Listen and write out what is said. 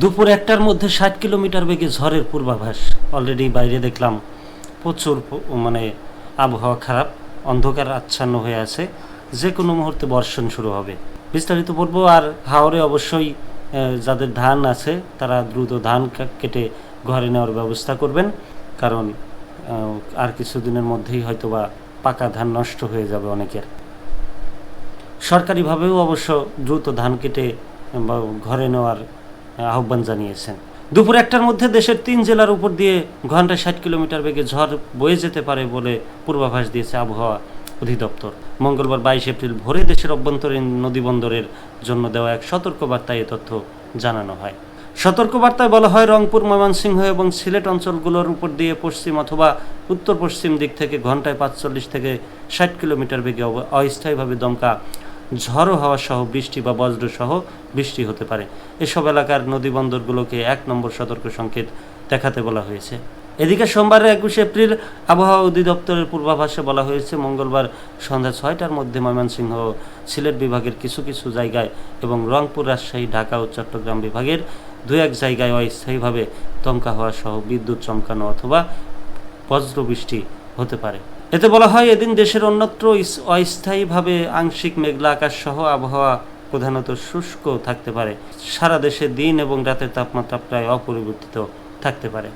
দুপুর একটার মধ্যে ষাট কিলোমিটার বেগে ঝড়ের পূর্বাভাস। অলরেডি বাইরে দেখলাম প্রচুর মানে আবহাওয়া খারাপ, অন্ধকার আচ্ছন্ন হয়ে আছে। যে কোনো মুহূর্তে বর্ষণ শুরু হবে। বিস্তারিত পড়ব আর হাওড়ে অবশ্যই যাদের ধান আছে, তারা দ্রুত ধান কেটে ঘরে নেওয়ার ব্যবস্থা করবেন। কারণ আর কিছুদিনের মধ্যেই হয়তোবা পাকা ধান নষ্ট হয়ে যাবে অনেকের। সরকারিভাবেও অবশ্য দ্রুত ধান কেটে ঘরে নেওয়ার আহ্বান জানিয়েছেন। দুপুর একটার মধ্যে দেশের তিন জেলার উপর দিয়ে ঘন্টায় ষাট কিলোমিটার বেগে ঝড় বয়ে যেতে পারে বলে পূর্বাভাস দিয়েছে আবহাওয়া অধিদপ্তর। মঙ্গলবার বাইশ এপ্রিল ভোরে দেশের অভ্যন্তরীণ নদীবন্দরের জন্য দেওয়া এক সতর্কবার্তায় এ তথ্য জানানো হয়। সতর্কবার্তায় বলা হয়, রংপুর, ময়মনসিংহ এবং সিলেট অঞ্চলগুলোর উপর দিয়ে পশ্চিম অথবা উত্তর পশ্চিম দিক থেকে ঘন্টায় পাঁচচল্লিশ থেকে ষাট কিলোমিটার বেগে অস্থায়ীভাবে দমকা ঝড়ো হাওয়া সহ বৃষ্টি বা বজ্র সহ বৃষ্টি হতে পারে। এসব এলাকার নদীবন্দরগুলোকে এক নম্বর সতর্ক সংকেত দেখাতে বলা হয়েছে। এদিকে সোমবার একুশে এপ্রিল আবহাওয়া অধিদপ্তরের পূর্বাভাসে বলা হয়েছে, মঙ্গলবার সন্ধ্যা ছয়টার মধ্যে ময়মনসিংহ সিলেট বিভাগের কিছু কিছু জায়গায় এবং রংপুর, রাজশাহী, ঢাকা ও চট্টগ্রাম বিভাগের দু এক জায়গায় অস্থায়ীভাবে দমকা হওয়া সহ বিদ্যুৎ চমকানো অথবা বজ্রবৃষ্টি হতে পারে। এতে বলা হয়, এদিন দেশের অন্যত্র অস্থায়ীভাবে আংশিক মেঘলা আকাশ সহ আবহাওয়া প্রধানত শুষ্ক থাকতে পারে। সারা দেশে দিন এবং রাতের তাপমাত্রা প্রায় অপরিবর্তিত থাকতে পারে।